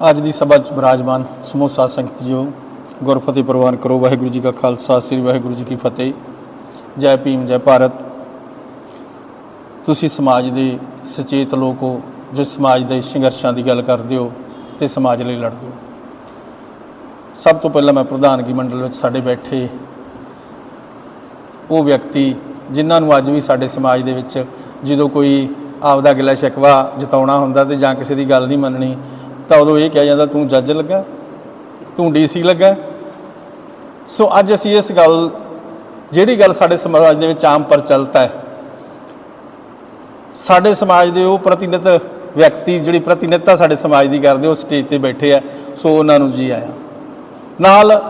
ਅੱਜ ਦੀ ਸਭਾ 'ਚ ਬਰਾਜਮਾਨ ਸਮੂਹ ਸਾਧ ਸੰਗਤ ਜੀਓ ਗੁਰਫਤਿਹ ਪ੍ਰਵਾਨ ਕਰੋ, ਵਾਹਿਗੁਰੂ ਜੀ ਕਾ ਖਾਲਸਾ, ਸ੍ਰੀ ਵਾਹਿਗੁਰੂ ਜੀ ਕੀ ਫਤਿਹ। ਜੈ ਭੀਮ, ਜੈ ਭਾਰਤ। ਤੁਸੀਂ ਸਮਾਜ ਦੇ ਸੁਚੇਤ ਲੋਕ ਹੋ ਜੋ ਸਮਾਜ ਦੇ ਸੰਘਰਸ਼ਾਂ ਦੀ ਗੱਲ ਕਰਦੇ ਹੋ, ਤੇ ਸਮਾਜ ਲਈ ਲੜਦੇ ਹੋ। ਸਭ ਤੋਂ ਪਹਿਲਾਂ ਮੈਂ ਪ੍ਰਧਾਨਗੀ ਮੰਡਲ ਵਿੱਚ ਸਾਡੇ ਬੈਠੇ ਉਹ ਵਿਅਕਤੀ, ਜਿਨ੍ਹਾਂ ਨੂੰ ਅੱਜ ਵੀ ਸਾਡੇ ਸਮਾਜ ਦੇ ਵਿੱਚ ਜਦੋਂ ਕੋਈ ਆਪਦਾ ਗਿਲਾ ਸ਼ਿਕਵਾ ਜਤਾਉਣਾ ਹੁੰਦਾ ਤੇ ਜਾਂ ਕਿਸੇ ਦੀ ਗੱਲ ਨਹੀਂ ਮੰਨਣੀ ਤਾਂ ਉਦੋਂ ਇਹ ਕਿਹਾ ਜਾਂਦਾ, ਤੂੰ ਜੱਜ ਲੱਗਾ, ਤੂੰ ਡੀਸੀ ਲੱਗਾ। ਸੋ ਅੱਜ ਅਸੀਂ ਇਸ ਗੱਲ, ਜਿਹੜੀ ਗੱਲ ਸਾਡੇ ਸਮਾਜ ਦੇ ਵਿੱਚ ਆਮ ਪ੍ਰਚਲਿਤ ਹੈ, ਸਾਡੇ ਸਮਾਜ ਦੇ ਉਹ ਪ੍ਰਤੀਨਿਧ ਵਿਅਕਤੀ, ਜਿਹੜੀ ਪ੍ਰਤੀਨਿਧਤਾ ਸਾਡੇ ਸਮਾਜ ਦੀ ਕਰਦੇ, ਉਹ ਸਟੇਜ ਤੇ ਬੈਠੇ ਆ, ਸੋ ਉਹਨਾਂ ਨੂੰ ਜੀ ਆਇਆ। ਨਾਲ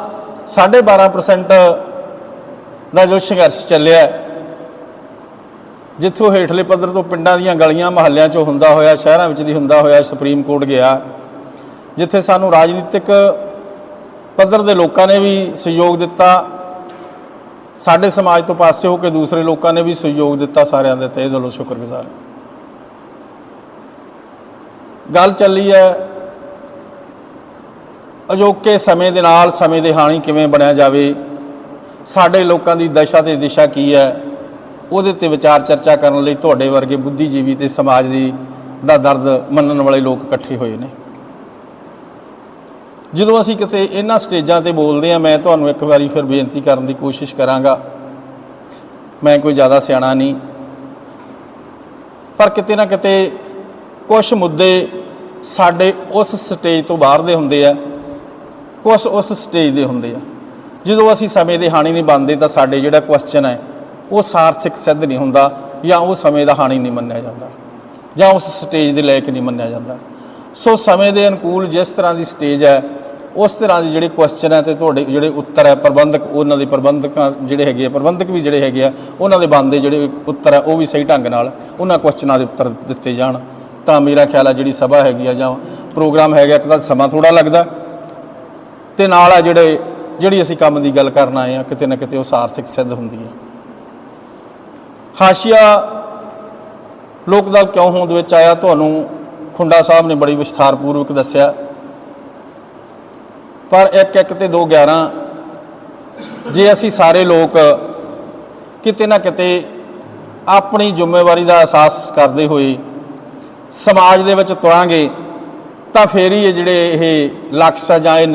12.5% ਦਾ ਜੋ ਸੰਘਰਸ਼ ਚੱਲਿਆ, ਜਿੱਥੋਂ ਹੇਠਲੇ ਪੱਧਰ ਤੋਂ ਪਿੰਡਾਂ ਦੀਆਂ ਗਲੀਆਂ, ਮਹੱਲਿਆਂ 'ਚੋਂ ਹੁੰਦਾ ਹੋਇਆ, ਸ਼ਹਿਰਾਂ ਵਿੱਚ ਦੀ ਹੁੰਦਾ ਹੋਇਆ, ਸੁਪਰੀਮ ਕੋਰਟ ਗਿਆ ਜਿੱਥੇ ਸਾਨੂੰ ਰਾਜਨੀਤਿਕ ਪੱਧਰ ਦੇ ਲੋਕਾਂ ਨੇ ਵੀ ਸਹਿਯੋਗ ਦਿੱਤਾ, ਸਾਡੇ ਸਮਾਜ ਤੋਂ ਪਾਸੇ ਹੋ ਕੇ ਦੂਸਰੇ ਲੋਕਾਂ ਨੇ ਵੀ ਸਹਿਯੋਗ ਦਿੱਤਾ ਸਾਰਿਆਂ ਦੇ ਤਹਿ ਦਿਲੋਂ ਸ਼ੁਕਰਗੁਜ਼ਾਰ ਗੱਲ ਚੱਲੀ ਹੈ, ਅਜੋਕੇ ਸਮੇਂ ਦੇ ਨਾਲ ਸਮੇਂ ਦੇ ਹਾਣੀ ਕਿਵੇਂ ਬਣਿਆ ਜਾਵੇ, ਸਾਡੇ ਲੋਕਾਂ ਦੀ ਦਸ਼ਾ ਤੇ ਦਿਸ਼ਾ ਕੀ ਹੈ, ਉਹਦੇ ਤੇ ਵਿਚਾਰ ਚਰਚਾ ਕਰਨ ਲਈ ਤੁਹਾਡੇ ਵਰਗੇ ਬੁੱਧੀਜੀਵੀ ਤੇ ਸਮਾਜ ਦੀ ਦਾ ਦਰਦ ਮੰਨਣ ਵਾਲੇ ਲੋਕ ਇਕੱਠੇ ਹੋਏ ਨੇ। ਜਦੋਂ ਅਸੀਂ ਕਿਤੇ ਇਹਨਾਂ ਸਟੇਜਾਂ ਤੇ ਬੋਲਦੇ ਆ ਮੈਂ ਤੁਹਾਨੂੰ ਇੱਕ ਵਾਰੀ ਫਿਰ ਬੇਨਤੀ ਕਰਨ ਦੀ ਕੋਸ਼ਿਸ਼ ਕਰਾਂਗਾ। ਮੈਂ ਕੋਈ ਜ਼ਿਆਦਾ ਸਿਆਣਾ ਨਹੀਂ। ਪਰ ਕਿਤੇ ਨਾ ਕਿਤੇ ਕੁਝ ਮੁੱਦੇ ਸਾਡੇ ਉਸ ਸਟੇਜ ਤੋਂ ਬਾਹਰ ਦੇ ਹੁੰਦੇ ਆ ਕੁਝ ਉਸ ਸਟੇਜ ਦੇ ਹੁੰਦੇ ਆ। ਜਦੋਂ ਅਸੀਂ ਸਮੇਂ ਦੇ ਹਾਣੀ ਨਹੀਂ ਬਣਦੇ ਤਾਂ ਸਾਡੇ ਜਿਹੜਾ ਕੁਐਸਚਨ ਹੈ, ਉਹ ਸਾਰਥਿਕ ਸਿੱਧ ਨਹੀਂ ਹੁੰਦਾ ਜਾਂ ਉਹ ਸਮੇਂ ਦਾ ਹਾਣੀ ਨਹੀਂ ਮੰਨਿਆ ਜਾਂਦਾ ਜਾਂ ਉਸ ਸਟੇਜ ਦੇ ਲਾਇਕ ਨਹੀਂ ਮੰਨਿਆ ਜਾਂਦਾ। ਸੋ ਸਮੇਂ ਦੇ ਅਨੁਕੂਲ ਜਿਸ ਤਰ੍ਹਾਂ ਦੀ ਸਟੇਜ ਹੈ ਉਸ ਤਰ੍ਹਾਂ ਦੀ ਜਿਹੜੇ ਕੁਐਸਚਨ ਹੈ ਤੇ ਤੁਹਾਡੇ ਜਿਹੜੇ ਉੱਤਰ ਹੈ, ਪ੍ਰਬੰਧਕ, ਉਹਨਾਂ ਦੇ ਪ੍ਰਬੰਧਕਾਂ ਜਿਹੜੇ ਹੈਗੇ ਆ, ਪ੍ਰਬੰਧਕ ਵੀ ਜਿਹੜੇ ਹੈਗੇ ਆ, ਉਹਨਾਂ ਦੇ ਬੰਦੇ ਜਿਹੜੇ ਉੱਤਰ ਹੈ ਉਹ ਵੀ ਸਹੀ ਢੰਗ ਨਾਲ ਉਹਨਾਂ ਕੁਐਸਚਨਾਂ ਦੇ ਉੱਤਰ ਦਿੱਤੇ ਜਾਣ। ਤਾਂ ਮੇਰਾ ਖਿਆਲ ਹੈ ਜਿਹੜੀ ਸਭਾ ਹੈਗੀ ਆ ਜਾਂ ਪ੍ਰੋਗਰਾਮ ਹੈਗਾ, ਇੱਕ ਤਾਂ ਸਮਾਂ ਥੋੜਾ ਲੱਗਦਾ। ਤੇ ਨਾਲ ਆ ਜਿਹੜੇ, ਜਿਹੜੀ ਅਸੀਂ ਕੰਮ ਦੀ ਗੱਲ ਕਰਨ ਆਏ ਆ, ਕਿਤੇ ਨਾ ਕਿਤੇ ਉਹ ਸਾਰਥਿਕ ਸਿੱਧ ਹੁੰਦੀ ਹੈ ਹਾਸ਼ੀਆ ਲੋਕ ਦਲ ਕਿਉਂ ਹੋਂਦ ਵਿੱਚ ਆਇਆ? ਤੁਹਾਨੂੰ ਖੁੰਡਾ ਸਾਹਿਬ ਨੇ ਬੜੀ ਵਿਸਥਾਰਪੂਰਵਕ ਦੱਸਿਆ। ਪਰ 1 1 ਤੇ 2 11 ਜੇ ਅਸੀਂ ਸਾਰੇ ਲੋਕ ਕਿਤੇ ਨਾ ਕਿਤੇ ਆਪਣੀ ਜ਼ਿੰਮੇਵਾਰੀ ਦਾ ਅਹਿਸਾਸ ਕਰਦੇ ਹੋਏ ਸਮਾਜ ਦੇ ਵਿੱਚ ਤੁਰਾਂਗੇ, ਤਾਂ ਫੇਰ ਹੀ ਇਹ ਜਿਹੜੇ ਇਹ ਲਕਸ਼ ਆ ਜਾਂ ਇਹ